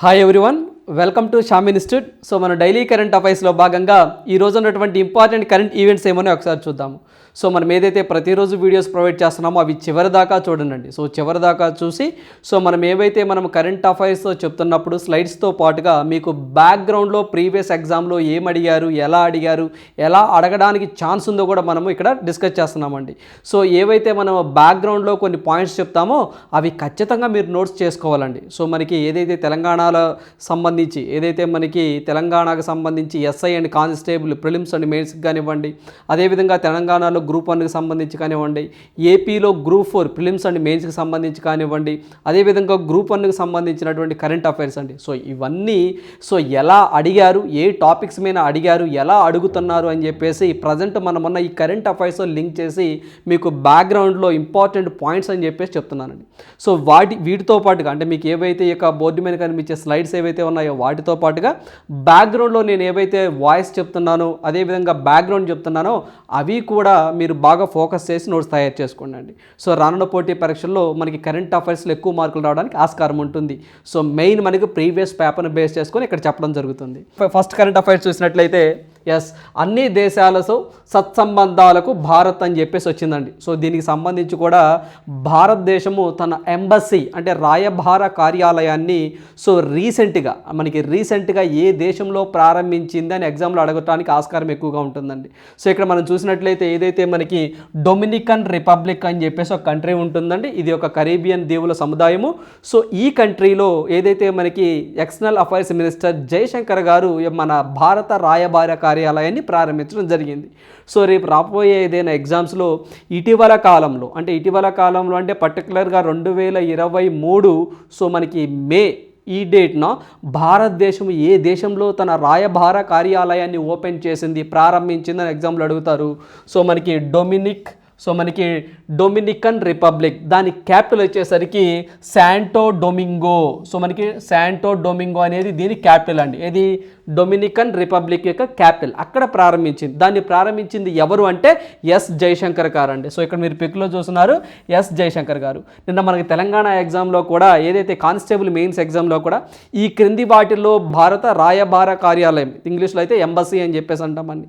Hi everyone welcome to Sham institute so మన daily current అఫైర్స్లో భాగంగా ఈ రోజు ఉన్నటువంటి ఇంపార్టెంట్ కరెంట్ ఈవెంట్స్ ఏమో ఒకసారి చూద్దాము. సో మనం ఏదైతే ప్రతిరోజు వీడియోస్ ప్రొవైడ్ చేస్తున్నామో అవి చివరి దాకా చూడండి సో చివరి దాకా చూసి సో మనం ఏవైతే మనం కరెంట్ అఫైర్స్తో చెప్తున్నప్పుడు స్లైడ్స్తో పాటుగా మీకు బ్యాక్గ్రౌండ్లో ప్రీవియస్ ఎగ్జామ్లో ఏం అడిగారు ఎలా అడిగారు ఎలా అడగడానికి ఛాన్స్ ఉందో కూడా మనము ఇక్కడ డిస్కస్ చేస్తున్నామండి. సో ఏవైతే మనం బ్యాక్గ్రౌండ్లో కొన్ని పాయింట్స్ చెప్తామో అవి ఖచ్చితంగా మీరు నోట్స్ చేసుకోవాలండి. సో మనకి ఏదైతే తెలంగాణలో సంబంధించి ఏదైతే మనకి తెలంగాణకు సంబంధించి SI and constable prelims and మెయిన్స్కి కానివ్వండి అదేవిధంగా తెలంగాణలో గ్రూప్ వన్కి సంబంధించి కానివ్వండి ఏపీలో గ్రూప్ ఫోర్ ప్రిలిమ్స్ అండ్ మెయిన్స్కి సంబంధించి కానివ్వండి అదేవిధంగా గ్రూప్ వన్కి సంబంధించినటువంటి కరెంట్ అఫైర్స్ అండి. సో ఇవన్నీ సో ఎలా అడిగారు ఏ టాపిక్స్ మీద అడిగారు ఎలా అడుగుతున్నారు అని చెప్పేసి ప్రజెంట్ మనమున్న ఈ కరెంట్ అఫైర్స్ లింక్ చేసి మీకు బ్యాక్గ్రౌండ్లో ఇంపార్టెంట్ పాయింట్స్ అని చెప్పేసి చెప్తున్నానండి. సో వాటి వీటితో పాటుగా అంటే మీకు ఏవైతే ఈ యొక్క బోర్డు మీద కనిపించే స్లైడ్స్ ఏవైతే ఉన్నాయో వాటితో పాటుగా బ్యాక్గ్రౌండ్లో నేను ఏవైతే వాయిస్ చెప్తున్నానో అదేవిధంగా బ్యాక్గ్రౌండ్ చెప్తున్నానో అవి కూడా మీరు బాగా ఫోకస్ చేసి నోట్స్ తయారు చేసుకోండి. సో రానున్న పోటీ పరీక్షల్లో మనకి కరెంట్ అఫైర్స్లో ఎక్కువ మార్కులు రావడానికి ఆస్కారం ఉంటుంది. సో మెయిన్ మనకి ప్రీవియస్ పేపర్ను బేస్ చేసుకొని ఇక్కడ చెప్పడం జరుగుతుంది. ఫస్ట్ కరెంట్ అఫైర్స్ చూసినట్లయితే ఎస్ అన్ని దేశాలతో సత్సంబంధాలకు భారత్ అని చెప్పేసి వచ్చిందండి. సో దీనికి సంబంధించి కూడా భారతదేశము తన ఎంబసీ అంటే రాయభార కార్యాలయాన్ని సో రీసెంట్గా మనకి రీసెంట్గా ఏ దేశంలో ప్రారంభించింది అని ఎగ్జామ్లో అడగటానికి ఆస్కారం ఎక్కువగా ఉంటుందండి. సో ఇక్కడ మనం చూసినట్లయితే ఏదైతే మనకి డొమినికన్ రిపబ్లిక్ అని చెప్పేసి ఒక కంట్రీ ఉంటుందండి. ఇది ఒక కరీబియన్ దీవుల సముదాయము. సో ఈ కంట్రీలో ఏదైతే మనకి ఎక్స్టర్నల్ అఫైర్స్ మినిస్టర్ జయశంకర్ గారు మన భారత రాయబార కార్యాలయాన్ని ప్రారంభించడం జరిగింది. సో రేపు రాబోయే ఏదైనా ఎగ్జామ్స్లో ఇటీవల కాలంలో అంటే ఇటీవల కాలంలో అంటే పర్టికులర్గా రెండు వేల ఇరవై మూడు సో మనకి మే ఈ డేట్న భారతదేశం ఏ దేశంలో తన రాయభార కార్యాలయాన్ని ఓపెన్ చేసింది ప్రారంభించిందని ఎగ్జామ్లో అడుగుతారు. సో మనకి డొమినిక్ సో మనకి డొమినికన్ రిపబ్లిక్ దాని క్యాపిటల్ వచ్చేసరికి శాంటో డొమింగో. సో మనకి శాంటో డొమింగో అనేది దీని క్యాపిటల్ అండి. ఇది డొమినికన్ రిపబ్లిక్ యొక్క క్యాపిటల్. అక్కడ ప్రారంభించింది. దాన్ని ప్రారంభించింది ఎవరు అంటే ఎస్ జయశంకర్ గారు అండి. సో ఇక్కడ మీరు పిక్లో చూస్తున్నారు ఎస్ జయశంకర్ గారు. నిన్న మనకి తెలంగాణ ఎగ్జామ్లో కూడా ఏదైతే కానిస్టేబుల్ మెయిన్స్ ఎగ్జామ్లో కూడా ఈ క్రింది వాటిల్లో భారత రాయబార కార్యాలయం ఇంగ్లీష్లో అయితే ఎంబసీ అని చెప్పేసి అంటామండి.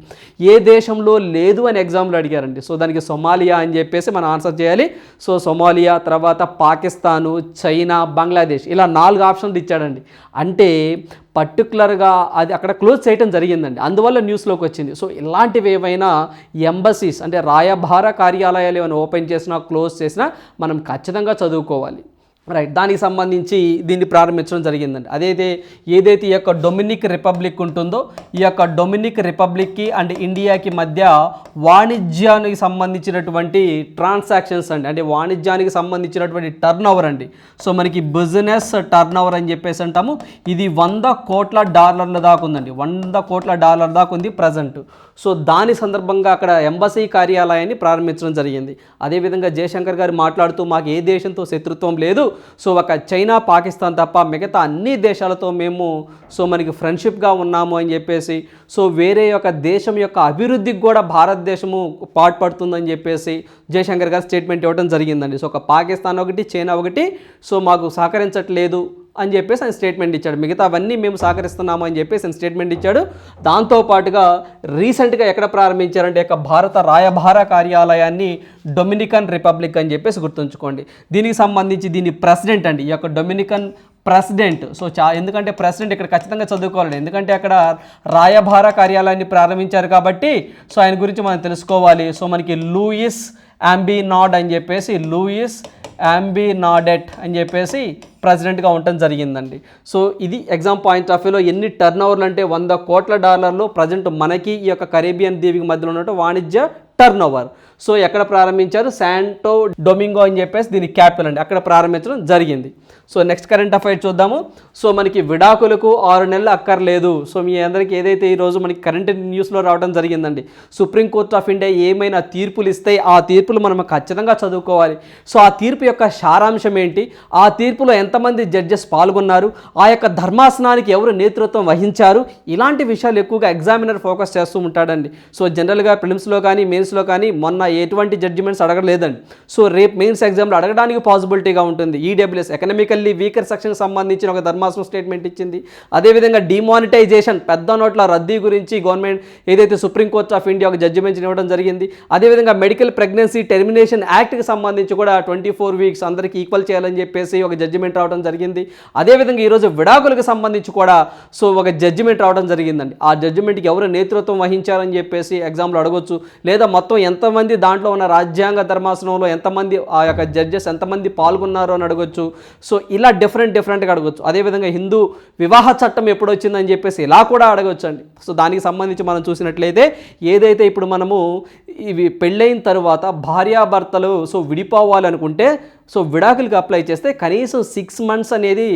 ఏ దేశంలో లేదు అని ఎగ్జామ్లో అడిగారండి. సో దానికి సొమాలియా అని చెప్పేసి మనం ఆన్సర్ చేయాలి. సో సొమాలియా తర్వాత పాకిస్తాను చైనా బంగ్లాదేశ్ ఇలా నాలుగు ఆప్షన్లు ఇచ్చాడండి. అంటే పర్టికులర్గా అది అక్కడ క్లోజ్ చేయడం జరిగిందండి. అందువల్ల న్యూస్లోకి వచ్చింది. సో ఇలాంటివి ఏవైనా ఎంబసీస్ అంటే రాయభార కార్యాలయాలు ఏమైనా ఓపెన్ చేసినా క్లోజ్ చేసినా మనం ఖచ్చితంగా చదువుకోవాలి. రైట్ దానికి సంబంధించి దీన్ని ప్రారంభించడం జరిగిందండి. అదైతే ఏదైతే ఈ యొక్క డొమినిక్ రిపబ్లిక్ ఉంటుందో ఈ యొక్క డొమినిక్ రిపబ్లిక్కి అండ్ ఇండియాకి మధ్య వాణిజ్యానికి సంబంధించినటువంటి ట్రాన్సాక్షన్స్ అండి. అంటే వాణిజ్యానికి సంబంధించినటువంటి టర్న్ ఓవర్ అండి. సో మనకి బిజినెస్ టర్న్ ఓవర్ అని చెప్పేసి అంటాము. ఇది వంద కోట్ల డాలర్ల దాకా ఉందండి. వంద కోట్ల డాలర్ దాకా ఉంది ప్రజెంట్ సో దాని సందర్భంగా అక్కడ ఎంబసీ కార్యాలయాన్ని ప్రారంభించడం జరిగింది. అదేవిధంగా జయశంకర్ గారు మాట్లాడుతూ మాకు ఏ దేశంతో శత్రుత్వం లేదు. సో ఒక చైనా పాకిస్తాన్ తప్ప మిగతా అన్ని దేశాలతో మేము సో మనకి ఫ్రెండ్షిప్గా ఉన్నాము అని చెప్పేసి సో వేరే యొక్క దేశం యొక్క అభివృద్ధికి కూడా భారతదేశము పాటుపడుతుందని చెప్పేసి జయశంకర్ గారు స్టేట్మెంట్ ఇవ్వడం జరిగిందండి. సో ఒక పాకిస్తాన్ ఒకటి చైనా ఒకటి సో మాకు సహకరించట్లేదు. అని చెప్పేసి ఆయన స్టేట్మెంట్ ఇచ్చాడు. మిగతా అవన్నీ మేము సహకరిస్తున్నాము అని చెప్పేసి ఆయన స్టేట్మెంట్ ఇచ్చాడు. దాంతోపాటుగా రీసెంట్గా ఎక్కడ ప్రారంభించారంటే యొక్క భారత రాయభార కార్యాలయాన్ని డొమినికన్ రిపబ్లిక్ అని చెప్పేసి గుర్తుంచుకోండి. దీనికి సంబంధించి దీని ప్రెసిడెంట్ అండి. ఈ యొక్క డొమినికన్ ప్రెసిడెంట్. సో చా ఎందుకంటే ప్రెసిడెంట్ ఇక్కడ ఖచ్చితంగా చదువుకోవాలండి ఎందుకంటే అక్కడ రాయభార కార్యాలయాన్ని ప్రారంభించారు కాబట్టి సో ఆయన గురించి మనం తెలుసుకోవాలి. సో మనకి లూయిస్ నాడ్ అని చెప్పేసి లూయిస్ యాంబీ నాడెట్ అని చెప్పేసి ప్రెసిడెంట్గా ఉండటం జరిగిందండి. సో ఇది ఎగ్జామ్ పాయింట్ ఆఫ్ వ్యూలో ఎన్ని టర్న్ ఓవర్లు అంటే వంద కోట్ల డాలర్లు ప్రజెంట్ మనకి ఈ యొక్క కరేబియన్ దీవికి మధ్యలో ఉన్నట్టు వాణిజ్య టర్న్ ఓవర్ సో ఎక్కడ ప్రారంభించారు? శాంటో డొమింగో అని చెప్పేసి దీని క్యాపిటల్ అండి. అక్కడ ప్రారంభించడం జరిగింది. సో నెక్స్ట్ కరెంట్ అఫైర్ చూద్దాము. సో మనకి విడాకులకు ఆరు నెలలు అక్కర్లేదు. సో మీ అందరికీ ఏదైతే ఈరోజు మనకి కరెంట్ న్యూస్లో రావడం జరిగిందండి సుప్రీంకోర్టు ఆఫ్ ఇండియా ఏమైనా తీర్పులు ఇస్తే ఆ తీర్పులు మనం ఖచ్చితంగా చదువుకోవాలి. సో ఆ తీర్పు యొక్క సారాంశం ఏంటి? ఆ తీర్పులో ఎంతమంది జడ్జెస్ పాల్గొన్నారు? ఆ యొక్క ధర్మాసనానికి ఎవరు నేతృత్వం వహించారు? ఇలాంటి విషయాలు ఎక్కువగా ఎగ్జామినర్ ఫోకస్ చేస్తూ ఉంటాడండి. సో జనరల్గా ఫిలిమ్స్లో కానీ మెయిన్స్లో కానీ మొన్న ఎటువంటి జడ్జిమెంట్స్ అడగలేదండి. సో రేపు మెయిన్స్ ఎగ్జామ్లో అడగడానికి పాసిబిలిటీగా ఉంటుంది. ఈడబ్ల్యూఎస్ ఎకనామికల్లీ వీకర్ సెక్షన్కి సంబంధించిన ఒక ధర్మాసనం స్టేట్మెంట్ ఇచ్చింది. అదేవిధంగా డిమానిటైజేషన్ పెద్ద నోట్ల రద్దీ గురించి గవర్నమెంట్ ఏదైతే సుప్రీంకోర్ట్ ఆఫ్ ఇండియా ఒక జడ్జిమెంట్ ఇవ్వడం జరిగింది. అదేవిధంగా మెడికల్ ప్రెగ్నెన్సీ టెర్మినేషన్ యాక్ట్కి సంబంధించి కూడా ట్వంటీ ఫోర్ వీక్స్ అందరికీ ఈక్వల్ చేయాలని చెప్పేసి ఒక జడ్జిమెంట్ రావడం జరిగింది. అదేవిధంగా ఈరోజు విడాకులకు సంబంధించి కూడా సో ఒక జడ్జిమెంట్ రావడం జరిగిందండి. ఆ జడ్జిమెంట్కి ఎవరు నేతృత్వం వహించారని చెప్పేసి ఎగ్జామ్లో అడగొచ్చు. లేదా మొత్తం ఎంతమంది దాంట్లో ఉన్న రాజ్యాంగ ధర్మాసనంలో ఎంతమంది ఆ యొక్క జడ్జెస్ ఎంతమంది పాల్గొన్నారు అని అడగొచ్చు. సో ఇలా డిఫరెంట్ డిఫరెంట్గా అడగొచ్చు. అదేవిధంగా హిందూ వివాహ చట్టం ఎప్పుడు వచ్చిందని చెప్పేసి ఇలా కూడా అడగొచ్చు అండి సో దానికి సంబంధించి మనం చూసినట్లయితే ఏదైతే ఇప్పుడు మనము ఇవి పెళ్ళైన తర్వాత భార్యాభర్తలు సో విడిపోవాలనుకుంటే సో విడాకులకు అప్లై చేస్తే కనీసం సిక్స్ మంత్స్ అనేది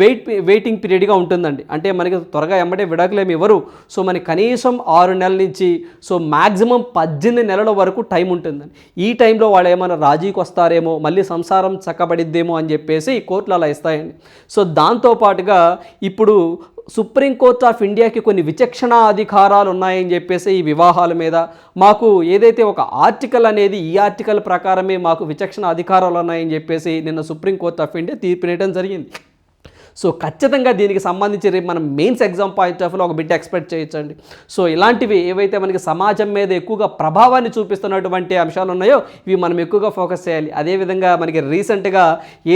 వెయిట్ వెయిటింగ్ పీరియడ్గా ఉంటుందండి. అంటే మనకి త్వరగా ఎమ్మటే విడాకులు ఏమి ఇవ్వరు. సో మనకి కనీసం ఆరు నెలల నుంచి సో మ్యాక్సిమం పద్దెనిమిది నెలల వరకు టైం ఉంటుందండి. ఈ టైంలో వాళ్ళు ఏమైనా రాజీకి వస్తారేమో మళ్ళీ సంసారం చక్కబడిద్దేమో అని చెప్పేసి కోర్టులు అలా ఇస్తాయండి. సో దాంతోపాటుగా ఇప్పుడు సుప్రీంకోర్ట్ ఆఫ్ ఇండియాకి కొన్ని విచక్షణ అధికారాలు ఉన్నాయని చెప్పేసి ఈ వివాహాల మీద మాకు ఏదైతే ఒక ఆర్టికల్ అనేది ఈ ఆర్టికల్ ప్రకారమే మాకు విచక్షణ అధికారాలు ఉన్నాయని చెప్పేసి నిన్న సుప్రీంకోర్ట్ ఆఫ్ ఇండియా తీర్పునేయడం జరిగింది. సో ఖచ్చితంగా దీనికి సంబంధించి రేపు మనం మెయిన్స్ ఎగ్జామ్ పాయింట్ ఆఫ్లో ఒక బిట్ ఎక్స్పెక్ట్ చేయొచ్చండి. సో ఇలాంటివి ఏవైతే మనకి సమాజం మీద ఎక్కువగా ప్రభావాన్ని చూపిస్తున్నటువంటి అంశాలు ఉన్నాయో ఇవి మనం ఎక్కువగా ఫోకస్ చేయాలి. అదేవిధంగా మనకి రీసెంట్గా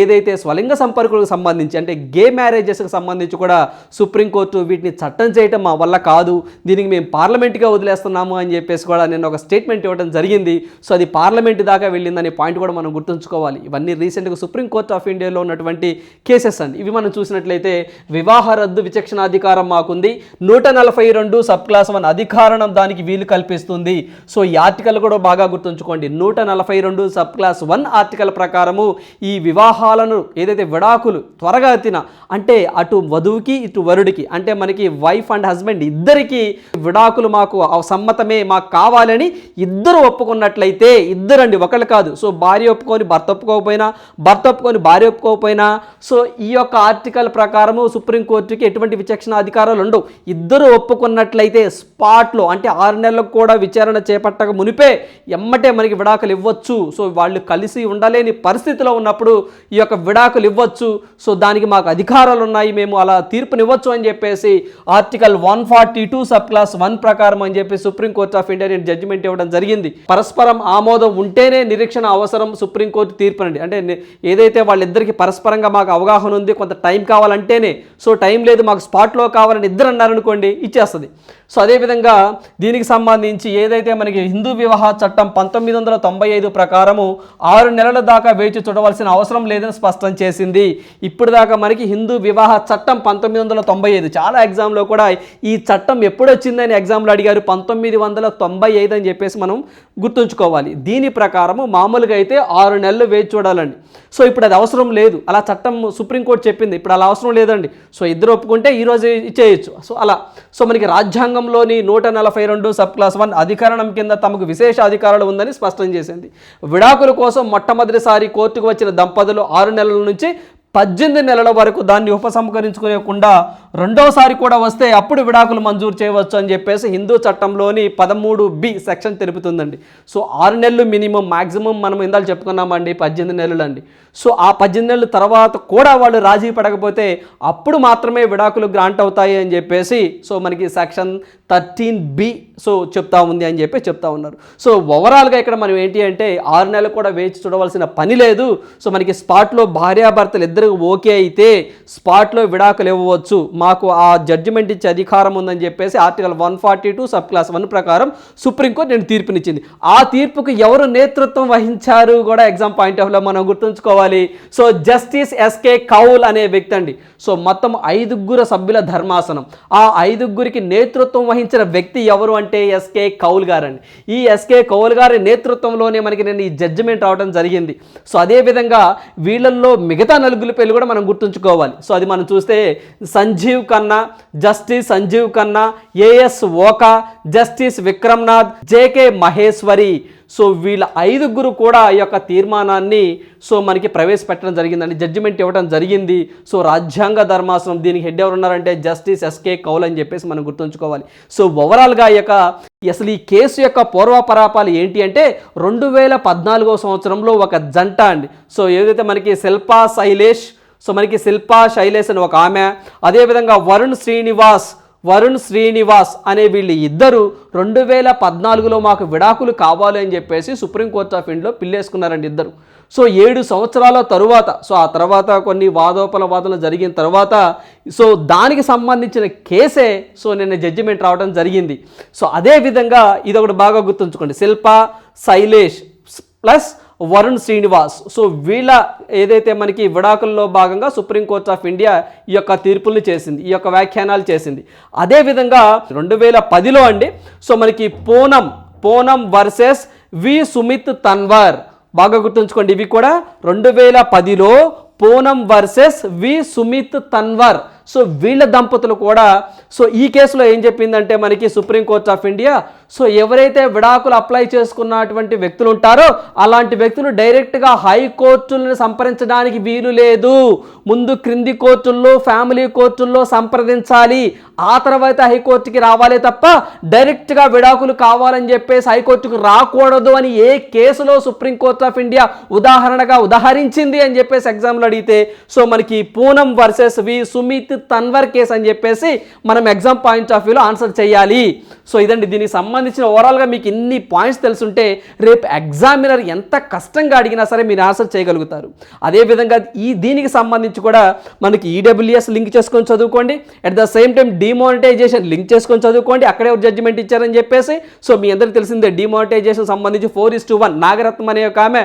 ఏదైతే స్వలింగ సంపర్కులకు సంబంధించి అంటే గే మ్యారేజెస్కి సంబంధించి కూడా సుప్రీంకోర్టు వీటిని చట్టం చేయటం మా వల్ల కాదు. దీనికి మేము పార్లమెంట్గా వదిలేస్తున్నాము అని చెప్పేసి కూడా నేను ఒక స్టేట్మెంట్ ఇవ్వడం జరిగింది. సో అది పార్లమెంట్ దాకా వెళ్ళిందనే పాయింట్ కూడా మనం గుర్తుంచుకోవాలి. ఇవన్నీ రీసెంట్గా సుప్రీంకోర్టు ఆఫ్ ఇండియాలో ఉన్నటువంటి కేసెస్ అండి. ఇవి మనం చూసినట్లయితే వివాహ రద్దు విచక్షణ అధికారం మాకుంది. నూట నలభై రెండు సబ్ క్లాస్ వన్ అధికారణం దానికి వీలు కల్పిస్తుంది. సో ఈ ఆర్టికల్ కూడా బాగా గుర్తుంచుకోండి. నూట నలభై రెండు సబ్ క్లాస్ వన్ ఆర్టికల్ ప్రకారము ఈ వివాహాలను ఏదైతే విడాకులు త్వరగా తిన అంటే అటు వధువుకి ఇటు వరుడికి అంటే మనకి వైఫ్ అండ్ హస్బెండ్ ఇద్దరికి విడాకులు మాకు సమ్మతమే మాకు కావాలని ఇద్దరు ఒప్పుకున్నట్లయితే ఇద్దరండి ఒకళ్ళు కాదు. సో భార్య ఒప్పుకొని భర్త ఒప్పుకోకపోయినా భర్త ఒప్పుకొని భార్య ఒప్పుకోకపోయినా సో ఈ యొక్క ఆర్టికల్ ప్రకారము సుప్రీంకోర్టుకి ఎటువంటి విచక్షణ అధికారాలు ఉండవు. ఇద్దరు ఒప్పుకున్నట్లయితే స్పాట్లో అంటే ఆరు నెలలకు కూడా విచారణ చేపట్టక మునిపే ఎమ్మటే మనకి విడాకులు ఇవ్వచ్చు. సో వాళ్ళు కలిసి ఉండలేని పరిస్థితిలో ఉన్నప్పుడు ఈ యొక్క విడాకులు ఇవ్వచ్చు. సో దానికి మాకు అధికారాలు ఉన్నాయి మేము అలా తీర్పునివ్వచ్చు అని చెప్పేసి article one forty two sub clause one ప్రకారం అని చెప్పి సుప్రీంకోర్టు ఆఫ్ ఇండియా నేను జడ్జిమెంట్ ఇవ్వడం జరిగింది. పరస్పరం ఆమోదం ఉంటేనే నిరీక్షణ అవసరం సుప్రీంకోర్టు తీర్పునండి అంటే ఏదైతే వాళ్ళిద్దరికి పరస్పరంగా మాకు అవగాహన ఉంది కొంత టైం కావాలంటేనే. సో టైం లేదు మాకు స్పాట్లో కావాలని ఇద్దరు అన్నారనుకోండి ఇచ్చేస్తుంది. సో అదేవిధంగా దీనికి సంబంధించి ఏదైతే మనకి హిందూ వివాహ చట్టం పంతొమ్మిది వందల తొంభై ఐదు ప్రకారము ఆరు నెలల దాకా వేచి చూడవలసిన అవసరం లేదని స్పష్టం చేసింది. ఇప్పుడు దాకా మనకి హిందూ వివాహ చట్టం పంతొమ్మిది వందల తొంభై ఐదు. చాలా ఎగ్జామ్లో కూడా ఈ చట్టం ఎప్పుడు వచ్చిందని ఎగ్జామ్లో అడిగారు. పంతొమ్మిది వందల తొంభై ఐదు అని చెప్పేసి మనం గుర్తుంచుకోవాలి. దీని ప్రకారము మామూలుగా అయితే ఆరు నెలలు వేచి చూడాలండి. సో ఇప్పుడు అది అవసరం లేదు. అలా చట్టం సుప్రీంకోర్టు చెప్పింది. ఇప్పుడు అలా అవసరం లేదండి. సో ఇద్దరు ఒప్పుకుంటే ఈరోజు ఇచ్చేయచ్చు. సో అలా. సో మనకి రాజ్యాంగంలోని నూట నలభై రెండు సబ్ క్లాస్ వన్ అధికరణం కింద తమకు విశేష అధికారాలు ఉందని స్పష్టం చేసింది. విడాకుల కోసం మొట్టమొదటిసారి కోర్టుకు వచ్చిన దంపతులు ఆరు నెలల నుంచి పద్దెనిమిది నెలల వరకు దాన్ని ఉపసంహరించుకునేకుండా రెండోసారి కూడా వస్తే అప్పుడు విడాకులు మంజూరు చేయవచ్చు అని చెప్పేసి హిందూ చట్టంలోని పదమూడు బి సెక్షన్ తెలుపుతుందండి. సో ఆరు నెలలు మినిమం మాక్సిమం మనం ఇందాక చెప్పుకున్నామండి పద్దెనిమిది నెలలు అండి. సో ఆ పద్దెనిమిది నెలల తర్వాత కూడా వాళ్ళు రాజీ పడకపోతే అప్పుడు మాత్రమే విడాకులు గ్రాంట్ అవుతాయి అని చెప్పేసి సో మనకి సెక్షన్ థర్టీన్ బి సో చెప్తా ఉంది అని చెప్పి చెప్తా ఉన్నారు. సో ఓవరాల్గా ఇక్కడ మనం ఏంటి అంటే ఆరు నెలలు కూడా వేచి చూడవలసిన పని లేదు. సో మనకి స్పాట్లో భార్యాభర్తలు ఇద్దరు ఓకే అయితే స్పాట్లో విడాకులు ఇవ్వవచ్చు. మాకు ఆ జడ్జిమెంట్ ఇచ్చే అధికారం ఉందని చెప్పేసి article one forty two sub clause one ప్రకారం సుప్రీంకోర్టు నేను తీర్పునిచ్చింది. ఆ తీర్పుకు ఎవరు నేతృత్వం వహించారు కూడా ఎగ్జామ్ పాయింట్ ఆఫ్లో మనం గుర్తుంచుకోవాలి. సో జస్టిస్ ఎస్కే కౌల్ అనే వ్యక్తి అండి. సో మొత్తం ఐదుగురు సభ్యుల ధర్మాసనం. ఆ ఐదుగురికి నేతృత్వం వహించిన వ్యక్తి ఎవరు అంటే ఎస్కే కౌల్ గారండి. ఈ ఎస్కే కౌల్ గారి నేతృత్వంలోనే మనకి నేను ఈ జడ్జిమెంట్ రావడం జరిగింది. సో అదే విధంగా వీళ్ళల్లో మిగతా నలుగురు పేర్లు కూడా మనం గుర్తుంచుకోవాలి. సో అది మనం చూస్తే Sanjiv Khanna justice Sanjiv Khanna A S Oka justice Vikram Nath J K Maheshwari. So వీళ్ళ ఐదుగురు కూడా ఈ యొక్క తీర్మానాన్ని సో మనకి ప్రవేశపెట్టడం జరిగిందండి జడ్జిమెంట్ ఇవ్వడం జరిగింది. సో రాజ్యాంగ ధర్మాసనం దీనికి హెడ్ ఎవరు ఉన్నారంటే జస్టిస్ ఎస్కే కౌల్ అని చెప్పేసి మనం గుర్తుంచుకోవాలి. సో ఓవరాల్గా ఈ యొక్క అసలు ఈ కేసు యొక్క పూర్వపరాపాలు ఏంటి అంటే రెండు వేల పద్నాలుగో సంవత్సరంలో ఒక జంట అండి. సో ఏదైతే మనకి శిల్పా శైలేష్ సో మనకి శిల్పా శైలేష్ అని ఒక ఆమె అదేవిధంగా వరుణ్ శ్రీనివాస్ వరుణ్ శ్రీనివాస్ అనే వీళ్ళు ఇద్దరు రెండు వేల పద్నాలుగులో మాకు విడాకులు కావాలి అని చెప్పేసి సుప్రీంకోర్టు ఆఫ్ ఇండియాలో పిల్లేసుకున్నారండి ఇద్దరు. సో ఏడు సంవత్సరాల తరువాత సో ఆ తర్వాత కొన్ని వాదోపల వాదనలు జరిగిన తర్వాత సో దానికి సంబంధించిన కేసే సో నిన్న జడ్జిమెంట్ రావడం జరిగింది. సో అదేవిధంగా ఇది ఒకటి బాగా గుర్తుంచుకోండి. శిల్ప శైలేష్ ప్లస్ వరుణ్ శ్రీనివాస్. సో వీళ్ళ ఏదైతే మనకి విడాకుల్లో భాగంగా సుప్రీంకోర్ట్ ఆఫ్ ఇండియా ఈ యొక్క తీర్పుల్ని చేసింది ఈ యొక్క వ్యాఖ్యానాలు చేసింది. అదేవిధంగా రెండు వేల పదిలో అండి సో మనకి పూనం పూనం వర్సెస్ వి. సుమిత్ తన్వర్. బాగా గుర్తుంచుకోండి ఇవి కూడా రెండు వేల పదిలో Poonam versus V. Sumit Tanwar. So వీళ్ళ దంపతులు కూడా సో ఈ కేసులో ఏం చెప్పిందంటే మనకి సుప్రీంకోర్ట్ ఆఫ్ ఇండియా సో ఎవరైతే విడాకులు అప్లై చేసుకున్నటువంటి వ్యక్తులు ఉంటారో అలాంటి వ్యక్తులు డైరెక్ట్గా హైకోర్టులను సంప్రదించడానికి వీలు లేదు. ముందు క్రింది కోర్టుల్లో ఫ్యామిలీ కోర్టుల్లో సంప్రదించాలి. ఆ తర్వాత హైకోర్టుకి రావాలి తప్ప డైరెక్ట్గా విడాకులు కావాలని చెప్పేసి హైకోర్టుకు రాకూడదు అని ఏ కేసులో సుప్రీంకోర్ట్ ఆఫ్ ఇండియా ఉదాహరణగా ఉదాహరించింది అని చెప్పేసి ఎగ్జామ్లో అడిగితే సో మనకి Poonam versus V Sumit Tanwar case అని చెప్పేసి మనం ఎగ్జామ్ పాయింట్ ఆఫ్ వ్యూలో ఆన్సర్ చేయాలి. సో ఇదండి దీనికి సంబంధించిన ఓవరాల్గా మీకు ఇన్ని పాయింట్స్ తెలుసుంటే రేపు ఎగ్జామినర్ ఎంత కష్టంగా అడిగినా సరే మీరు ఆన్సర్ చేయగలుగుతారు. అదేవిధంగా ఈ దీనికి సంబంధించి కూడా మనకి ఈడబ్ల్యూఎస్ లింక్ చేసుకొని చదువుకోండి. At the same time demonetisation link చేసుకొని చదువుకోండి. అక్కడే జడ్జిమెంట్ ఇచ్చారని చెప్పేసి సో మీ అందరికీ తెలిసిందే డిమానిటైజేషన్ సంబంధించి four is to one Nagarathnam అనే ఒక ఆమె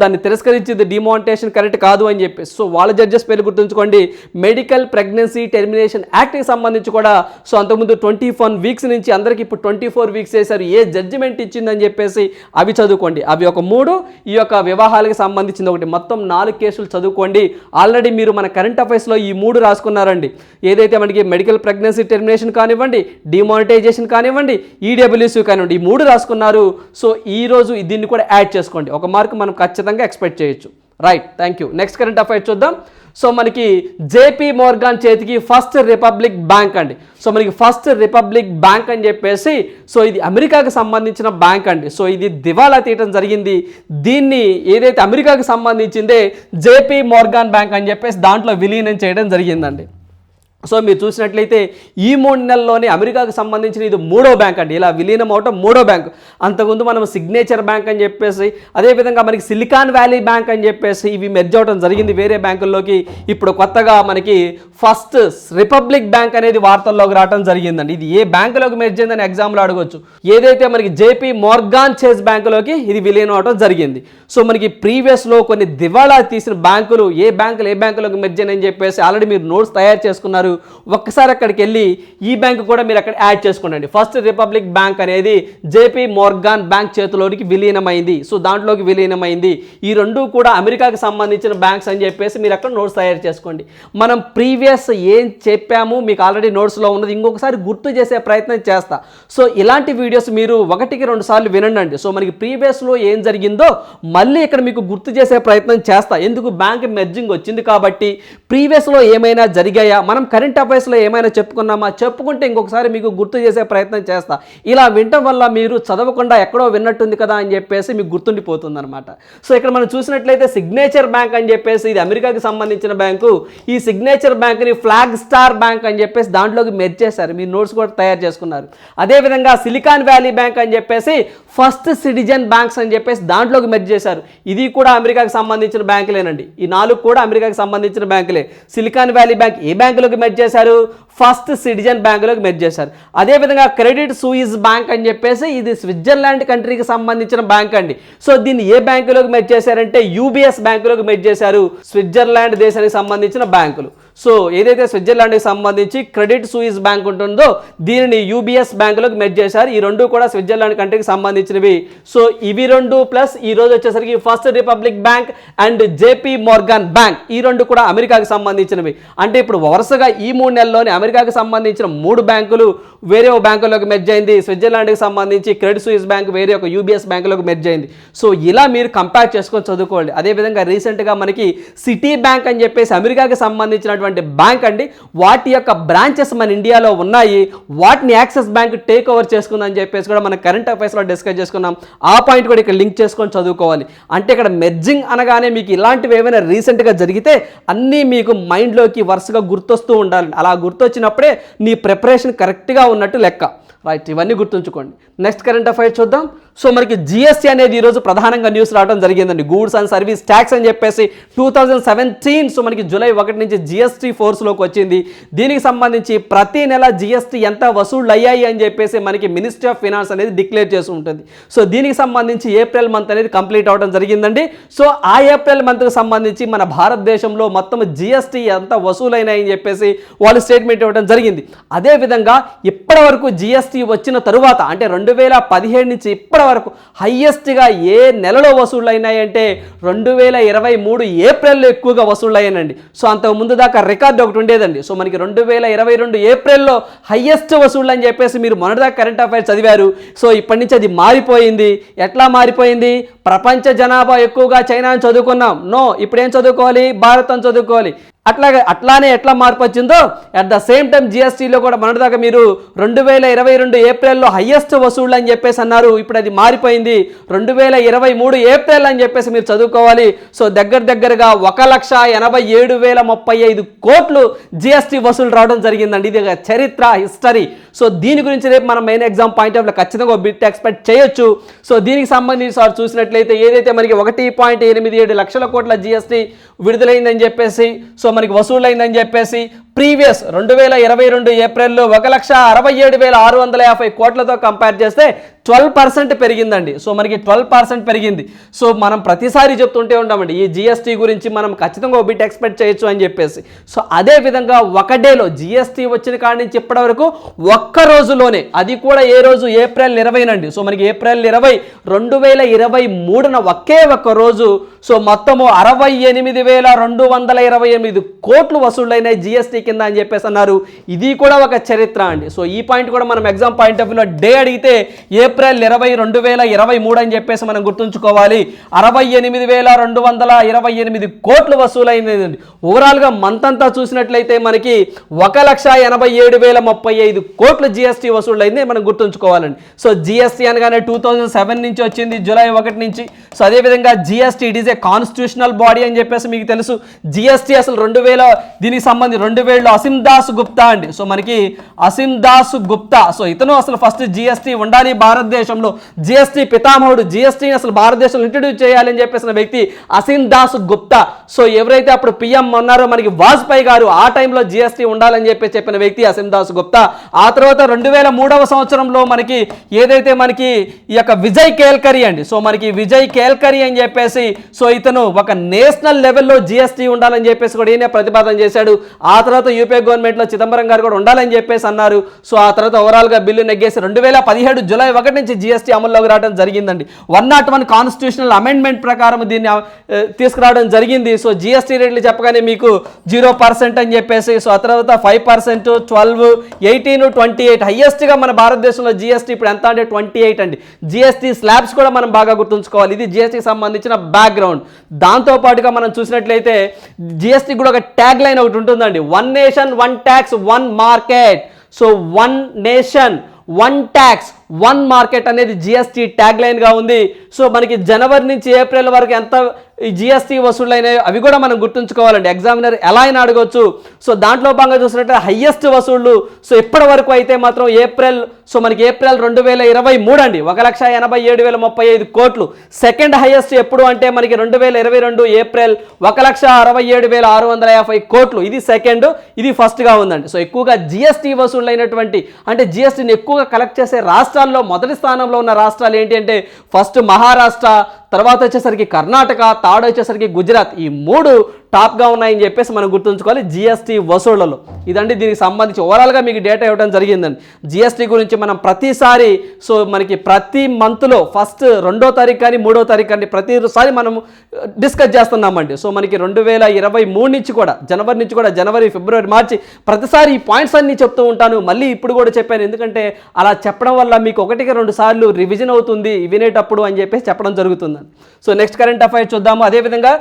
దాన్ని తిరస్కరించింది డిమానిటేషన్ కరెక్ట్ కాదు అని చెప్పేసి. సో వాళ్ళ జడ్జెస్ పేరు గుర్తుంచుకోండి మెడికల్ ప్రెగ్నెన్సీ టెర్మినేషన్ యాక్ట్కి సంబంధించి కూడా సో అంతకుముందు ట్వంటీ వన్ వీక్స్ నుంచి అందరికి ఇప్పుడు ట్వంటీ ఫోర్ వీక్స్ వేశారు ఏ జడ్జిమెంట్ ఇచ్చిందని చెప్పేసి అవి చదువుకోండి. అవి ఒక మూడు ఈ యొక్క వివాహాలకు సంబంధించింది ఒకటి. మొత్తం నాలుగు కేసులు చదువుకోండి. ఆల్రెడీ మీరు మన కరెంట్ అఫైర్స్లో ఈ మూడు రాసుకున్నారండి. ఏదైతే మనకి మెడికల్ ప్రెగ్నెన్సీ టెర్మినేషన్ కానివ్వండి డిమానిటైజేషన్ కానివ్వండి ఈడబ్ల్యూసీ కానివ్వండి ఈ మూడు రాసుకున్నారు. సో ఈ రోజు దీన్ని కూడా యాడ్ చేసుకోండి. ఒక మార్క్ మనం ఖచ్చితంగా ఎక్స్పెక్ట్ చేయొచ్చు. Right. Thank you next current affair చూద్దాం. సో మనకి జేపీ మోర్గాన్ చేతికి ఫస్ట్ రిపబ్లిక్ బ్యాంక్ అండి. సో మనకి ఫస్ట్ రిపబ్లిక్ బ్యాంక్ అని చెప్పేసి సో ఇది అమెరికాకి సంబంధించిన బ్యాంక్ అండి. సో ఇది దివాలా తీయటం జరిగింది. దీన్ని ఏదైతే అమెరికాకు సంబంధించిందే జేపీ మోర్గాన్ బ్యాంక్ అని చెప్పేసి దాంట్లో విలీనం చేయడం జరిగిందండి. సో మీరు చూసినట్లయితే ఈ మూడు నెలల్లోనే అమెరికాకు సంబంధించిన ఇది మూడో బ్యాంక్ అండి. ఇలా విలీనం అవటం మూడో బ్యాంక్. అంతకుముందు మనం సిగ్నేచర్ బ్యాంక్ అని చెప్పేసి అదేవిధంగా మనకి సిలికాన్ వ్యాలీ బ్యాంక్ అని చెప్పేసి ఇవి మెర్జ్ అవడం జరిగింది వేరే బ్యాంకుల్లోకి. ఇప్పుడు కొత్తగా మనకి ఫస్ట్ రిపబ్లిక్ బ్యాంక్ అనేది వార్తల్లోకి రావడం జరిగిందండి. ఇది ఏ బ్యాంకులోకి మెర్జ్ అయిందని ఎగ్జామ్లో అడగవచ్చు ఏదైతే మనకి జేపీ మోర్గాన్ చేస్ బ్యాంకులోకి ఇది విలీనం అవడం జరిగింది. సో మనకి ప్రీవియస్లో కొన్ని దివాళా తీసిన బ్యాంకులు ఏ బ్యాంకులు ఏ బ్యాంకులోకి మెర్జ్ అని చెప్పేసి ఆల్రెడీ మీరు నోట్స్ తయారు చేసుకున్నారు. ఒక్కసారి అక్కడికి వెళ్ళి ఈ బ్యాంక్ కూడా మీరు అక్కడ యాడ్ చేసుకోండి. ఫస్ట్ రిపబ్లిక్ బ్యాంక్ అనేది జేపీ మోర్గాన్ బ్యాంక్ చేతిలోనికి విలీనమైంది. సో దాంట్లోకి విలీనమైంది. ఈ రెండు కూడా అమెరికాకి సంబంధించిన బ్యాంక్స్ అని చెప్పేసి మీరు అక్కడ నోట్స్ తయారు చేసుకోండి. మనం ప్రీవియస్ ఏం చెప్పాము మీకు ఆల్రెడీ నోట్స్లో ఉన్నది. ఇంకొకసారి గుర్తు చేసే ప్రయత్నం చేస్తా. సో ఇలాంటి వీడియోస్ మీరు ఒకటికి రెండు సార్లు వినండి సో మనకి ప్రీవియస్లో ఏం జరిగిందో మళ్ళీ ఇక్కడ మీకు గుర్తు చేసే ప్రయత్నం చేస్తా. ఎందుకు బ్యాంక్ మెర్జింగ్ వచ్చింది కాబట్టి ప్రీవియస్లో ఏమైనా జరిగాయా? మనం కరెంట్ అఫైర్స్లో ఏమైనా చెప్పుకున్నామా? చెప్పుకుంటే ఇంకొకసారి మీకు గుర్తు చేసే ప్రయత్నం చేస్తా. ఇలా వినటం వల్ల మీరు చదవకుండా ఎక్కడో విన్నట్టుంది కదా అని చెప్పేసి మీకు గుర్తుండిపోతుంది అనమాట సో ఇక్కడ మనం చూసినట్లయితే సిగ్నేచర్ బ్యాంక్ అని చెప్పేసి ఇది అమెరికాకి సంబంధించిన బ్యాంకు. ఈ సిగ్నేచర్ బ్యాంక్ని ఫ్లాగ్ స్టార్ బ్యాంక్ అని చెప్పేసి దాంట్లోకి మెర్జ్ చేశారు. మీరు నోట్స్ కూడా తయారు చేసుకున్నారు. అదేవిధంగా సిలికాన్ వ్యాలీ బ్యాంక్ అని చెప్పేసి ఫస్ట్ సిటిజన్ బ్యాంక్స్ అని చెప్పేసి దాంట్లోకి మెర్జ్ చేశారు. ఇది కూడా అమెరికాకి సంబంధించిన బ్యాంకులేనండి. ఈ నాలుగు కూడా అమెరికాకి సంబంధించిన బ్యాంకులే. సిలికాన్ వ్యాలీ బ్యాంక్ ఏ బ్యాంకులోకి మెర్జ్ చేశారు. ఫస్ట్ సిటిజన్ బ్యాంకులోకి మెర్జ్ చేశారు. అదేవిధంగా క్రెడిట్ సూయిస్ బ్యాంక్ అని చెప్పేసి ఇది స్విట్జర్లాండ్ కంట్రీకి సంబంధించిన బ్యాంక్ అండి. సో దీన్ని ఏ బ్యాంకులోకి మెర్జ్ చేశారంటే యూబీఎస్ బ్యాంకులోకి మెర్జ్ చేశారు. స్విట్జర్లాండ్ దేశానికి సంబంధించిన బ్యాంకులు సో ఏదైతే స్విట్జర్లాండ్కి సంబంధించి క్రెడిట్ సూయిస్ బ్యాంక్ ఉంటుందో దీనిని యూబీఎస్ బ్యాంకులోకి మెర్జ్ చేశారు. ఈ రెండు కూడా స్విట్జర్లాండ్ కంట్రీకి సంబంధించినవి. సో ఇవి రెండు ప్లస్ ఈ రోజు వచ్చేసరికి First Republic Bank and JP Morgan Bank. ఈ రెండు కూడా అమెరికాకి సంబంధించినవి. అంటే ఇప్పుడు వరుసగా ఈ మూడు నెలల్లోనే అమెరికాకి సంబంధించిన మూడు బ్యాంకులు వేరే ఒక బ్యాంకులోకి మెర్జ్ అయింది. స్విట్జర్లాండ్కి సంబంధించి క్రెడిట్ సూయిస్ బ్యాంక్ వేరే ఒక యూబీఎస్ బ్యాంకులోకి మెర్జ్ అయింది. సో ఇలా మీరు కంపేర్ చేసుకొని చదువుకోండి. అదేవిధంగా రీసెంట్గా మనకి సిటీ బ్యాంక్ అని చెప్పేసి అమెరికాకి సంబంధించినటువంటి బ్యాంక్ అండి. వాటి యొక్క బ్రాంచెస్ మన ఇండియాలో ఉన్నాయి. వాటిని యాక్సిస్ బ్యాంక్ టేక్ ఓవర్ చేసుకుందని చెప్పేసి కూడా మన కరెంట్ అఫైర్స్లో డిస్కస్ చేసుకున్నాం. ఆ పాయింట్ కూడా ఇక్కడ లింక్ చేసుకొని చదువుకోవాలి. అంటే ఇక్కడ మెర్జింగ్ అనగానే మీకు ఇలాంటివి ఏమైనా రీసెంట్గా జరిగితే అన్నీ మీకు మైండ్లోకి వరుసగా గుర్తొస్తూ ఉండాలి. అలా గుర్తొచ్చినప్పుడే నీ ప్రిపరేషన్ కరెక్ట్గా ఉన్నట్టు లెక్క. రైట్ ఇవన్నీ గుర్తుంచుకోండి. నెక్స్ట్ కరెంట్ అఫైర్ చూద్దాం. సో మనకి జిఎస్టీ అనేది ఈరోజు ప్రధానంగా న్యూస్ రావడం జరిగిందండి. గూడ్స్ అండ్ సర్వీస్ ట్యాక్స్ అని చెప్పేసి టూ థౌజండ్ సెవెంటీన్ సో మనకి జూలై ఒకటి నుంచి జిఎస్టీ ఫోర్స్లోకి వచ్చింది. దీనికి సంబంధించి ప్రతి నెల జిఎస్టీ ఎంత వసూళ్ళు అయ్యాయి అని చెప్పేసి మనకి మినిస్ట్రీ ఆఫ్ ఫినాన్స్ అనేది డిక్లేర్ చేసి ఉంటుంది. సో దీనికి సంబంధించి ఏప్రిల్ మంత్ అనేది కంప్లీట్ అవడం జరిగిందండి. సో ఆ ఏప్రిల్ మంత్కి సంబంధించి మన భారతదేశంలో మొత్తం జిఎస్టీ ఎంత వసూలైనాయని చెప్పేసి వాళ్ళు స్టేట్మెంట్ ఇవ్వడం జరిగింది. అదేవిధంగా ఇప్పటి వరకు జిఎస్టీ వచ్చిన తరువాత అంటే రెండు వేల పదిహేడు నుంచి ఇప్పటి వరకు హయ్యెస్ట్గా ఏ నెలలో వసూళ్ళైనాయంటే అయినాయంటే రెండు వేల ఇరవై మూడు ఏప్రిల్లో ఎక్కువగా వసూళ్ళయ్యానండి సో అంతకు ముందు దాకా రికార్డు ఒకటి ఉండేదండి. సో మనకి రెండు వేల ఇరవై రెండు ఏప్రిల్లో హయ్యెస్ట్ వసూళ్ళు అని చెప్పేసి మీరు మొన్నటిదాకా కరెంట్ అఫైర్స్ చదివారు. సో ఇప్పటి నుంచి అది మారిపోయింది. ఎట్లా మారిపోయింది? ప్రపంచ జనాభా ఎక్కువగా చైనాని చదువుకున్నాం. నో ఇప్పుడేం చదువుకోవాలి? భారతం చదువుకోవాలి. అట్లాగే అట్లానే ఎట్లా మార్పు వచ్చిందో అట్ ద సేమ్ టైం జిఎస్టీలో కూడా మొన్నటిదాకా మీరు రెండు వేల ఇరవై రెండు ఏప్రిల్లో హయ్యెస్ట్ వసూళ్ళు అని చెప్పేసి అన్నారు. ఇప్పుడు అది మారిపోయింది. రెండు వేల ఇరవై మూడు ఏప్రిల్ అని చెప్పేసి మీరు చదువుకోవాలి. సో దగ్గర దగ్గరగా ఒక లక్ష ఎనభై ఏడు వేల ముప్పై ఐదు కోట్లు జిఎస్టీ వసూలు రావడం జరిగిందండి. ఇది చరిత్ర హిస్టరీ సో దీని గురించి రేపు మనం మెయిన్ ఎగ్జామ్ పాయింట్ ఆఫ్ ఖచ్చితంగా బిట్ ఎక్స్పెక్ట్ చేయొచ్చు. సో దీనికి సంబంధించి సార్ చూసినట్లయితే ఏదైతే మనకి ఒకటి పాయింట్ ఎనిమిది ఏడు లక్షల కోట్ల జిఎస్టీ విడుదలైందని చెప్పేసి సో మనకి వసూలైందని చెప్పేసి ప్రీవియస్ రెండు వేల ఇరవై రెండు ఏప్రిల్లో ఒక లక్ష అరవై ఏడు వేల ఆరు వందల యాభై కోట్లతో కంపేర్ చేస్తే ట్వెల్వ్ పర్సెంట్ పెరిగిందండి. సో మనకి ట్వెల్వ్ పర్సెంట్ పెరిగింది. సో మనం ప్రతిసారి చెప్తుంటే ఉంటామండి ఈ జిఎస్టీ గురించి మనం ఖచ్చితంగా ఒక బిట్ ఎక్స్పెక్ట్ చేయొచ్చు అని చెప్పేసి. సో అదే విధంగా ఒక డేలో జిఎస్టీ వచ్చిన కాడి నుంచి ఇప్పటి వరకు ఒక్క రోజులోనే అది కూడా ఏ రోజు? ఏప్రిల్ ఇరవైనండి. సో మనకి ఏప్రిల్ ఇరవై రెండు వేల ఇరవై మూడున ఒకే ఒక్క రోజు. సో మొత్తము అరవై ఎనిమిది వేల రెండు వందల ఇరవై ఎనిమిది కోట్లు వసూళ్ళైనాయి జిఎస్టీ కింద అని చెప్పేసి అన్నారు. ఇది కూడా ఒక చరిత్ర అండి. సో ఈ పాయింట్ కూడా మనం ఎగ్జామ్ పాయింట్ ఆఫ్ వ్యూలో డే అడిగితే ఏ ఏప్రిల్ ఇరవై రెండు వేల ఇరవై మూడు అని చెప్పేసి మనం గుర్తుంచుకోవాలి. అరవై ఎనిమిది వేల రెండు వందల ఇరవై ఎనిమిది కోట్లు వసూలైంది ఓవరాల్గా మంత్ అంతా చూసినట్లయితే మనకి ఒక లక్ష ఎనభై ఏడు వేల ముప్పై ఐదు కోట్లు జిఎస్టీ వసూలైంది మనం గుర్తుంచుకోవాలండి. సో జిఎస్టీ అనగానే టూ థౌజండ్ సెవెన్ నుంచి వచ్చింది జూలై ఒకటి నుంచి. సో అదేవిధంగా GST it is a constitutional body అని చెప్పేసి మీకు తెలుసు. జిఎస్టీ అసలు రెండు వేల దీనికి సంబంధించి రెండు వేలలో అసిమ్ దాస్ గుప్తా అండి. సో మనకి అసిమ్ దాస్ గుప్తా. సో ఇతను అసలు ఫస్ట్ జిఎస్టీ ఉండాలి భారత్ భారతదేశంలో జిఎస్టీ పితామహుడు జిఎస్టీని అసలు భారతదేశంలో ఇంట్రడ్యూస్ చేయాలని చెప్పేసిన వ్యక్తి అసిన్ దాస్ గుప్తా. సో ఎవరైతే అప్పుడు పిఎం ఉన్నారో మనకి వాజ్పేయి గారు ఆ టైంలో జిఎస్టీ ఉండాలని చెప్పి చెప్పిన వ్యక్తి అసిన్ దాస్ గుప్తా. ఆ తర్వాత రెండు వేల మూడవ సంవత్సరంలో మనకి ఏదైతే మనకి ఈ యొక్క విజయ్ కేల్కరీ అండి సో మనకి విజయ్ కేల్కరీ అని చెప్పేసి సో ఇతను ఒక నేషనల్ లెవెల్లో జిఎస్టీ ఉండాలని చెప్పేసి కూడా ఈయన ప్రతిపాదన చేశాడు. ఆ తర్వాత యూపీఏ గవర్నమెంట్లో చిదంబరం గారు కూడా ఉండాలని చెప్పేసి అన్నారు. సో ఆ తర్వాత ఓవరాల్గా బిల్లు నెగ్గేసి రెండు వేల పదిహేడు జూలై ఒకటి నుంచి జిఎస్టీ అమల్లోకి రావడం జరిగిందండి. One not one constitutional amendment ప్రకారం దీన్ని తీసుకురావడం జరిగింది. సో జిఎస్టీ రేట్లు చెప్పగానే మీకు జీరో పర్సెంట్ అని చెప్పేసి సో ఆ తర్వాత five percent twelve eighteen twenty eight హయ్యెస్ట్గా మన భారతదేశంలో జిఎస్టీ ఇప్పుడు ఎంత అంటే ట్వంటీ ఎయిట్ అండి జిఎస్టీ స్లాబ్స్ కూడా మనం బాగా గుర్తుంచుకోవాలి. ఇది జిఎస్టీకి సంబంధించిన బ్యాక్గ్రౌండ్ దాంతో పాటుగా మనం చూసినట్లయితే జిఎస్టీ కూడా ఒక ట్యాగ్ లైన్ ఒకటి ఉంటుందండి. One nation one tax one market so one nation one tax one market అనేది జిఎస్టీ ట్యాగ్ లైన్గా ఉంది. సో మనకి జనవరి నుంచి ఏప్రిల్ వరకు ఎంత జిఎస్టీ వసూళ్ళైనాయో అవి కూడా మనం గుర్తుంచుకోవాలండి. ఎగ్జామినర్ ఎలా అయినా అడగవచ్చు సో దాంట్లో భాగంగా చూసినట్టే హయ్యెస్ట్ వసూళ్ళు సో ఇప్పటి వరకు అయితే మాత్రం ఏప్రిల్ సో మనకి ఏప్రిల్ రెండు వేల ఇరవై మూడు అండి. ఒక లక్ష ఎనభై ఏడు వేల ముప్పై ఐదు కోట్లు. సెకండ్ హైయెస్ట్ ఎప్పుడు అంటే మనకి రెండు వేల ఇరవై రెండు ఏప్రిల్ ఒక లక్ష అరవై ఏడు వేల ఆరు వందల యాభై కోట్లు. ఇది సెకండ్ ఇది ఫస్ట్గా ఉందండి. సో ఎక్కువగా జిఎస్టీ వసూళ్ళైనటువంటి అయినటువంటి అంటే జిఎస్టీని ఎక్కువగా కలెక్ట్ చేసే రాష్ట్రాల్లో మొదటి స్థానంలో ఉన్న రాష్ట్రాలు ఏంటి అంటే ఫస్ట్ మహారాష్ట్ర తర్వాత వచ్చేసరికి కర్ణాటక థర్డ్ వచ్చేసరికి గుజరాత్. ఈ మూడు టాప్గా ఉన్నాయని చెప్పేసి మనం గుర్తుంచుకోవాలి. జిఎస్టీ వసూళ్ళలో. ఇదండి దీనికి సంబంధించి ఓవరాల్గా మీకు డేటా ఇవ్వడం జరిగిందండి. జిఎస్టీ గురించి మనం ప్రతిసారి సో మనకి ప్రతి మంత్లో ఫస్ట్ రెండో తారీఖు కానీ మూడో తారీఖు కానీ ప్రతిసారి మనం డిస్కస్ uh, చేస్తున్నామండి. సో మనకి రెండు వేల ఇరవై మూడు నుంచి కూడా జనవరి నుంచి కూడా జనవరి ఫిబ్రవరి మార్చి ప్రతిసారి ఈ పాయింట్స్ అన్నీ చెప్తూ ఉంటాను. మళ్ళీ ఇప్పుడు కూడా చెప్పాను. ఎందుకంటే అలా చెప్పడం వల్ల మీకు ఒకటికి రెండు సార్లు రివిజన్ అవుతుంది వినేటప్పుడు అని చెప్పేసి చెప్పడం జరుగుతుంది సో నెక్స్ట్ కరెంట్ అఫైర్స్ చూద్దాము. అదేవిధంగా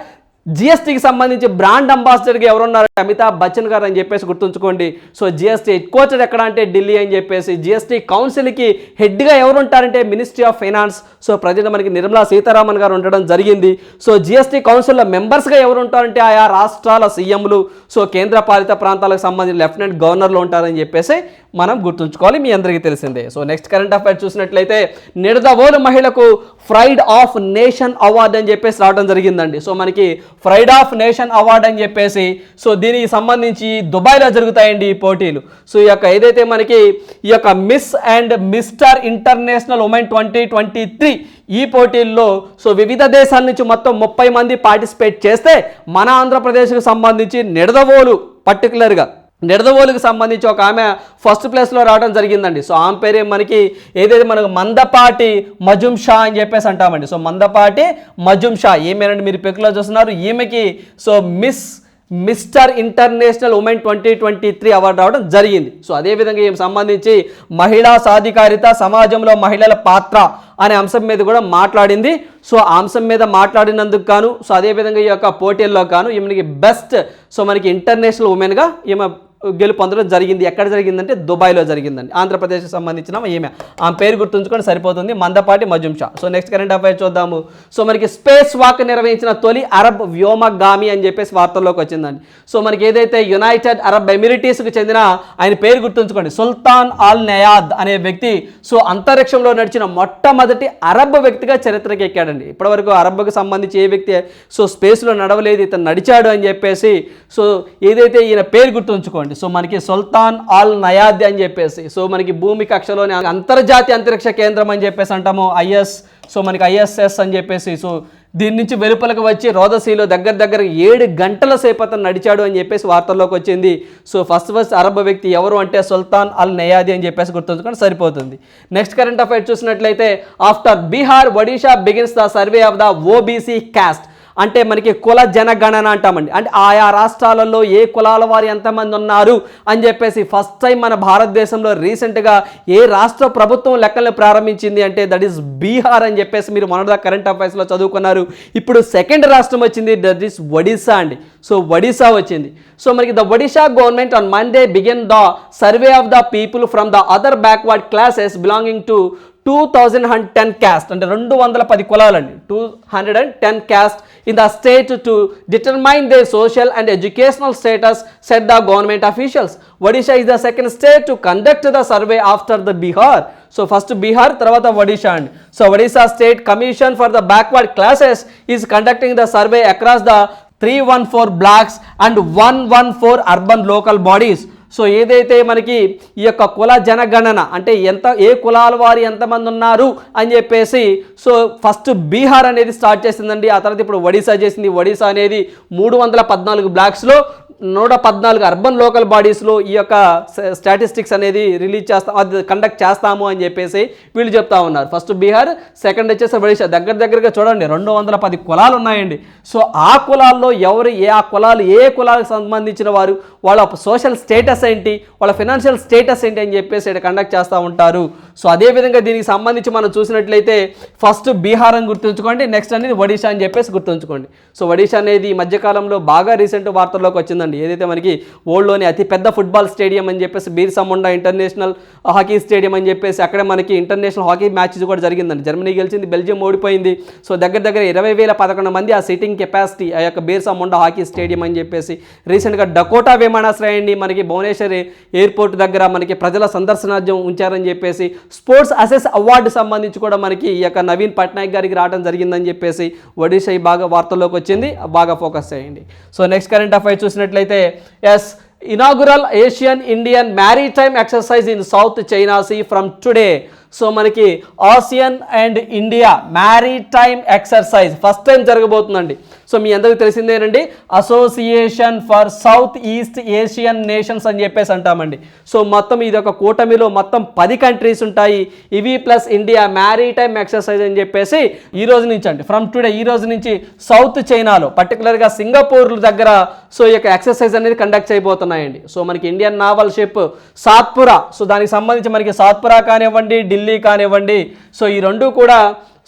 జిఎస్టీకి సంబంధించి బ్రాండ్ అంబాసిడర్గా ఎవరున్నారు అమితాబ్ బచ్చన్ గారు అని చెప్పేసి గుర్తుంచుకోండి. సో జిఎస్టీ హెడ్ కోచర్ ఎక్కడ అంటే ఢిల్లీ అని చెప్పేసి జిఎస్టీ కౌన్సిల్కి హెడ్గా ఎవరుంటారంటే మినిస్ట్రీ ఆఫ్ ఫైనాన్స్ సో ప్రజలు మనకి నిర్మలా సీతారామన్ గారు ఉండడం జరిగింది. సో జిఎస్టీ కౌన్సిల్లో మెంబర్స్గా ఎవరు ఉంటారంటే ఆయా రాష్ట్రాల సీఎంలు. సో కేంద్ర పాలిత ప్రాంతాలకు సంబంధించిన లెఫ్టినెంట్ గవర్నర్లు ఉంటారని చెప్పేసి మనం గుర్తుంచుకోవాలి. మీ అందరికీ తెలిసిందే. సో నెక్స్ట్ కరెంట్ అఫైర్ చూసినట్లయితే నిడదవోలు మహిళకు ఫ్రైడ్ ఆఫ్ నేషన్ అవార్డు అని చెప్పేసి రావడం జరిగిందండి. సో మనకి ఫ్రైడ్ ఆఫ్ నేషన్ అవార్డు అని చెప్పేసి సో దీనికి సంబంధించి దుబాయ్లో జరుగుతాయండి ఈ పోటీలు. సో ఈ యొక్క ఏదైతే మనకి ఈ యొక్క Miss and Mister International women twenty twenty three ఈ పోటీల్లో సో వివిధ దేశాల నుంచి మొత్తం ముప్పై మంది పార్టిసిపేట్ చేస్తే మన ఆంధ్రప్రదేశ్కు సంబంధించి నిడదవోలు పర్టికులర్గా నిడదవోలుకు సంబంధించి ఒక ఆమె ఫస్ట్ ప్లేస్లో రావడం జరిగిందండి. సో ఆమె పేరే మనకి ఏదైతే మనకు మందపాటి మజుమ్ షా అని చెప్పేసి అంటామండి. సో మందపాటి మజుమ్ షా ఏమేనండి మీరు పెక్కులో చూస్తున్నారు? ఈమెకి so Miss Mister International women twenty twenty three award రావడం జరిగింది. సో అదేవిధంగా ఈమె సంబంధించి మహిళా సాధికారిత సమాజంలో మహిళల పాత్ర అనే అంశం మీద కూడా మాట్లాడింది. సో ఆ అంశం మీద మాట్లాడినందుకు గాను సో అదేవిధంగా ఈ యొక్క పోటీల్లో గాను ఈమెకి బెస్ట్ సో మనకి ఇంటర్నేషనల్ ఉమెన్గా ఈమె గెలుపు పొందడం జరిగింది. ఎక్కడ జరిగిందంటే దుబాయ్లో జరిగిందండి. ఆంధ్రప్రదేశ్కి సంబంధించిన ఈమె. ఆమె పేరు గుర్తుంచుకొని సరిపోతుంది. మందపాటి మజుంషా. సో నెక్స్ట్ కరెంట్ అఫైర్ చూద్దాము. సో మనకి స్పేస్ వాక్ నిర్వహించిన తొలి అరబ్ వ్యోమగామి అని చెప్పేసి వార్తల్లోకి వచ్చిందండి. సో మనకి ఏదైతే యునైటెడ్ అరబ్ ఎమిరిటీస్కి చెందిన ఆయన పేరు గుర్తుంచుకోండి. సుల్తాన్ ఆల్ నయాద్ అనే వ్యక్తి సో అంతరిక్షంలో నడిచిన మొట్టమొదటి అరబ్ వ్యక్తిగా చరిత్రకి ఎక్కాడండి. ఇప్పటివరకు అరబ్కు సంబంధించి ఏ వ్యక్తి సో స్పేస్లో నడవలేదు ఇతను నడిచాడు అని చెప్పేసి సో ఏదైతే ఈయన పేరు గుర్తుంచుకోండి. సో మనకి సుల్తాన్ ఆల్ నయాద్ అని చెప్పేసి సో మనకి భూమి కక్షలోని అంతర్జాతీయ అంతరిక్ష కేంద్రం అని చెప్పేసి అంటాము ఐఎస్. సో మనకి ఐఎస్ఎస్ అని చెప్పేసి సో దీని నుంచి వెలుపలకు వచ్చి రోదసీలో దగ్గర దగ్గర ఏడు గంటల సేపు అతను నడిచాడు అని చెప్పేసి వార్తల్లోకి వచ్చింది. సో ఫస్ట్ ఫస్ట్ అరబ్ వ్యక్తి ఎవరు అంటే సుల్తాన్ అల్ నయాది అని చెప్పేసి గుర్తుంచుకొని సరిపోతుంది. నెక్స్ట్ కరెంట్ అఫైర్ చూసినట్లయితే after Bihar Odisha begins the survey of the OBC caste. అంటే మనకి కుల జనగణన అంటామండి. అంటే ఆయా రాష్ట్రాలలో ఏ కులాల వారు ఎంతమంది ఉన్నారు అని చెప్పేసి ఫస్ట్ టైం మన భారతదేశంలో రీసెంట్గా ఏ రాష్ట్ర ప్రభుత్వం లెక్కలు ప్రారంభించింది అంటే దట్ ఈస్ బీహార్ అని చెప్పేసి మీరు మొన్నటిదా కరెంట్ అఫైర్స్లో చదువుకున్నారు. ఇప్పుడు సెకండ్ రాష్ట్రం వచ్చింది దట్ ఈస్ ఒడిశా అండి. సో ఒడిశా వచ్చింది. సో మనకి the Odisha government on Monday begin the survey of the people from the other backward classes belonging to two thousand and ten caste అంటే రెండు వందల పది కులాలండి. Two hundred and ten caste in the state to determine the social and educational status said the government officials Odisha is the second state to conduct the survey after the Bihar so first Bihar తర్వాత ఒడిషా అండి. So Odisha state commission for the backward classes is conducting the survey across the three one four blocks and one one four urban local bodies so ఏదైతే మనకి ఈ యొక్క కుల జనగణన అంటే ఎంత ఏ కులాల వారు ఎంతమంది ఉన్నారు అని చెప్పేసి సో ఫస్ట్ బీహార్ అనేది స్టార్ట్ చేసిందండి. ఆ తర్వాత ఇప్పుడు ఒడిశా చేసింది. ఒడిశా అనేది మూడు వందల పద్నాలుగు బ్లాక్స్లో నూట పద్నాలుగు అర్బన్ లోకల్ బాడీస్లో ఈ యొక్క స్టాటిస్టిక్స్ అనేది రిలీజ్ చేస్తాం అది కండక్ట్ చేస్తాము అని చెప్పేసి వీళ్ళు చెప్తా ఉన్నారు. ఫస్ట్ బీహార్ సెకండ్ వచ్చేసి ఒడిషా దగ్గర దగ్గరగా చూడండి రెండు వందల పది కులాలు ఉన్నాయండి. సో ఆ కులాల్లో ఎవరు ఏ ఆ కులాలు ఏ కులాలకు సంబంధించిన వారు వాళ్ళ సోషల్ స్టేటస్ ఏంటి వాళ్ళ ఫినాన్షియల్ స్టేటస్ ఏంటి అని చెప్పేసి ఇక్కడ కండక్ట్ చేస్తూ ఉంటారు. సో అదేవిధంగా దీనికి సంబంధించి మనం చూసినట్లయితే ఫస్ట్ బీహార్ అని గుర్తుంచుకోండి నెక్స్ట్ అనేది ఒడిశా అని చెప్పేసి గుర్తుంచుకోండి. సో ఒడిషా అనేది ఈ మధ్యకాలంలో బాగా రీసెంట్ వార్తల్లోకి వచ్చింది ఉందండి. ఏదైతే మనకి వరల్డ్లోని అతి పెద్ద ఫుట్బాల్ స్టేడియం అని చెప్పేసి Birsa Munda international hockey stadium అని చెప్పేసి అక్కడే మనకి ఇంటర్నేషనల్ హాకీ మ్యాచెస్ కూడా జరిగిందండి. జర్మనీ గెలిచింది బెల్జియం ఓడిపోయింది. సో దగ్గర దగ్గర ఇరవై వేల పదకొండు మంది ఆ సిట్టింగ్ కెపాసిటీ ఆ యొక్క బీర్సా ముండా హాకీ స్టేడియం అని చెప్పేసి రీసెంట్గా డకోటా విమానాశ్రయాన్ని మనకి భువనేశ్వర్ ఎయిర్పోర్ట్ దగ్గర మనకి ప్రజల సందర్శనార్థం ఉంచారని చెప్పేసి స్పోర్ట్స్ అసెస్ అవార్డు సంబంధించి కూడా మనకి ఈ యొక్క నవీన్ పట్నాయక్ గారికి రావడం జరిగిందని చెప్పేసి ఒడిశా బాగా వార్తల్లోకి వచ్చింది. బాగా ఫోకస్ చేయండి. సో నెక్స్ట్ కరెంట్ అఫైర్ చూసినట్లయితే as inaugural ASEAN Indian maritime exercise in South China Sea from today so మనకి ASEAN and India maritime exercise first time జరగబోతుందండి. So మీ అందరికీ తెలిసిందేనండి association for South East Asian nations అని చెప్పేసి అంటామండి. So మొత్తం ఇది ఒక కూటమిలో మొత్తం పది కంట్రీస్ ఉంటాయి. ఇవి ప్లస్ ఇండియా మ్యారీటైమ్ ఎక్సర్సైజ్ అని చెప్పేసి ఈ రోజు నుంచి అండి. ఫ్రమ్ టుడే ఈ రోజు నుంచి సౌత్ చైనాలో పర్టికులర్గా సింగపూర్ దగ్గర సో ఈ యొక్క ఎక్సర్సైజ్ అనేది కండక్ట్ చేయబోతున్నాయండి. సో మనకి Indian naval ship Satpura so దానికి సంబంధించి మనకి సాత్పురా కానివ్వండి ఢిల్లీ కానివ్వండి. సో ఈ రెండు కూడా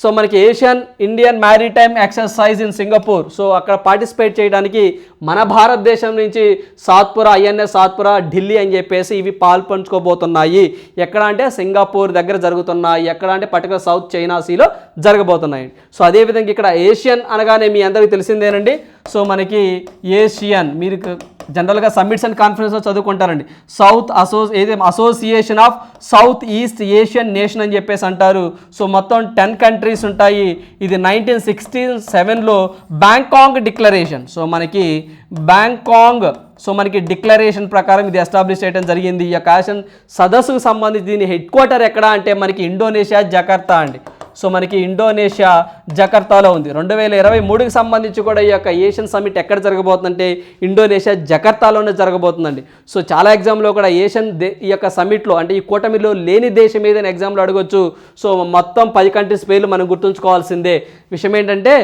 సో మనకి ASEAN Indian maritime exercise in Singapore. So అక్కడ పార్టిసిపేట్ చేయడానికి మన భారతదేశం నుంచి సాత్పుర ఐఎన్ఎస్ సాత్పుర ఢిల్లీ అని చెప్పేసి ఇవి పాల్పంచుకోబోతున్నాయి ఎక్కడ అంటే సింగపూర్ దగ్గర జరుగుతున్నాయి. ఎక్కడ అంటే పర్టికులర్ సౌత్ చైనా సీలో జరగబోతున్నాయి. సో అదేవిధంగా ఇక్కడ ఏషియన్ అనగానే మీ అందరికీ తెలిసిందేనండి. సో మనకి ఏషియన్ మీరు జనరల్గా సమ్మిట్స్ అండ్ కాన్ఫరెన్స్లో చదువుకుంటారండి. సౌత్ అసో ఏదే? Association of South East Asian nation అని చెప్పేసి అంటారు. సో మొత్తం టెన్ కంట్రీస్ ఉంటాయి. ఇది నైన్టీన్ సిక్స్టీ సెవెన్లో బ్యాంకాంగ్ డిక్లరేషన్. సో మనకి బ్యాంకాంగ్ సో మనకి డిక్లరేషన్ ప్రకారం ఇది ఎస్టాబ్లిష్ చేయడం జరిగింది. ఈ యొక్క ఆసియన్ సదస్సుకు సంబంధించి దీని హెడ్ క్వార్టర్ ఎక్కడ అంటే మనకి ఇండోనేషియా జకర్తా అండి. సో మనకి ఇండోనేషియా జకర్తాలో ఉంది. రెండు వేల ఇరవై మూడుకి సంబంధించి కూడా ఈ యొక్క ఏషియన్ సమిట్ ఎక్కడ జరగబోతుందంటే ఇండోనేషియా జకర్తాలోనే జరగబోతుందండి. సో చాలా ఎగ్జామ్లో కూడా ఏషియన్ ఈ యొక్క సమిట్లో అంటే ఈ కూటమిలో లేని దేశం ఏదైనా ఎగ్జామ్లో అడగొచ్చు. సో మొత్తం పది కంట్రీస్ పేర్లు మనం గుర్తుంచుకోవాల్సిందే. విషయం ఏంటంటే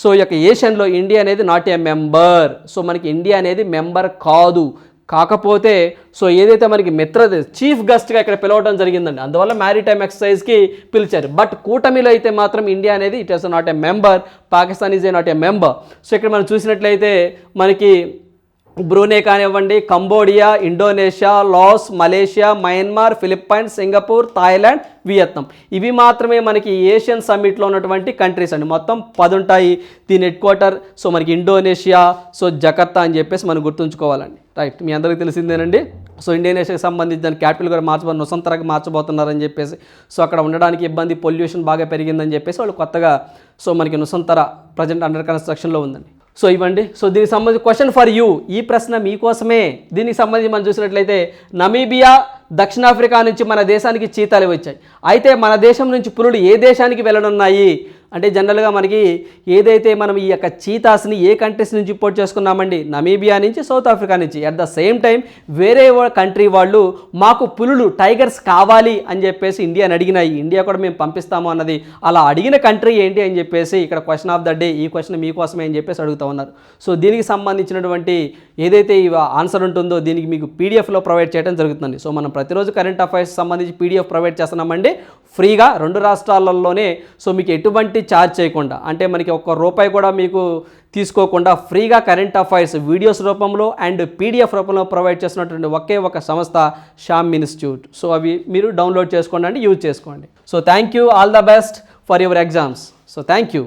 సో ఈ యొక్క ఏషియన్లో ఇండియా అనేది నాట్ ఏ మెంబర్. సో మనకి ఇండియా అనేది మెంబర్ కాదు. కాకపోతే సో ఏదైతే మనకి మిత్ర చీఫ్ గెస్ట్గా ఇక్కడ పిలవడం జరిగిందండి అందువల్ల మ్యారీటైమ్ ఎక్సర్సైజ్కి పిలిచారు. బట్ కూటమిలో అయితే మాత్రం ఇండియా అనేది it is not a member Pakistan is a not a member so ఇక్కడ మనం చూసినట్లయితే మనకి బ్రూనే కానివ్వండి Cambodia Indonesia Laos Malaysia Myanmar Philippines Singapore Thailand Vietnam ఇవి మాత్రమే మనకి ఏషియన్ సమ్మిట్లో ఉన్నటువంటి కంట్రీస్ అండి. మొత్తం పది ఉంటాయి దీని హెడ్ క్వార్టర్ సో మనకి ఇండోనేషియా సో జకర్తా అని చెప్పేసి మనం గుర్తుంచుకోవాలండి. రైట్ మీ అందరికీ తెలిసిందేనండి. సో ఇండోనేషియాకి సంబంధించి దాని క్యాపిటల్ కూడా మార్చబో మార్చబోతున్నారని చెప్పేసి సో అక్కడ ఉండడానికి ఇబ్బంది పొల్యూషన్ బాగా పెరిగిందని చెప్పేసి వాళ్ళు కొత్తగా సో మనకి నుసంతర ప్రజెంట్ అండర్ కన్స్ట్రక్షన్లో ఉందండి. సో ఇవ్వండి. సో దీనికి సంబంధించి క్వశ్చన్ ఫర్ యూ. ఈ ప్రశ్న మీకోసమే. దీనికి సంబంధించి మనం చూసినట్లయితే నమీబియా దక్షిణాఫ్రికా నుంచి మన దేశానికి చీతాలు వచ్చాయి. అయితే మన దేశం నుంచి పులులు ఏ దేశానికి వెళ్ళనున్నాయి? అంటే జనరల్గా మనకి ఏదైతే మనం ఈ యొక్క చీతాస్ని ఏ కంట్రీస్ నుంచి ఇంపోర్ట్ చేసుకున్నామండి? నమీబియా నుంచి సౌత్ ఆఫ్రికా నుంచి. అట్ ద సేమ్ టైం వేరే కంట్రీ వాళ్ళు మాకు పులులు టైగర్స్ కావాలి అని చెప్పేసి ఇండియాని అడిగినాయి. ఇండియా కూడా మేము పంపిస్తాము అన్నది. అలా అడిగిన కంట్రీ ఏంటి అని చెప్పేసి ఇక్కడ క్వశ్చన్ ఆఫ్ ద డే ఈ క్వశ్చన్ మీకోసమే అని చెప్పేసి అడుగుతూ ఉన్నారు. సో దీనికి సంబంధించినటువంటి ఏదైతే ఈ ఆన్సర్ ఉంటుందో దీనికి మీకు పీడిఎఫ్లో ప్రొవైడ్ చేయడం జరుగుతుంది సో మనం ప్రతిరోజు కరెంట్ అఫైర్స్ సంబంధించి పీడిఎఫ్ ప్రొవైడ్ చేస్తున్నామండి. ఫ్రీగా రెండు రాష్ట్రాలలోనే సో మీకు ఎటువంటి ఛార్జ్ చేయకుండా అంటే మనకి ఒక్క రూపాయి కూడా మీకు తీసుకోకుండా ఫ్రీగా కరెంట్ అఫైర్స్ వీడియోస్ రూపంలో అండ్ పీడిఎఫ్ రూపంలో ప్రొవైడ్ చేస్తున్నటువంటి ఒకే ఒక సంస్థ షామ్ ఇన్స్టిట్యూట్. సో అవి మీరు డౌన్లోడ్ చేసుకోండి యూజ్ చేసుకోండి. So thank you all the best for your exams. So thank you.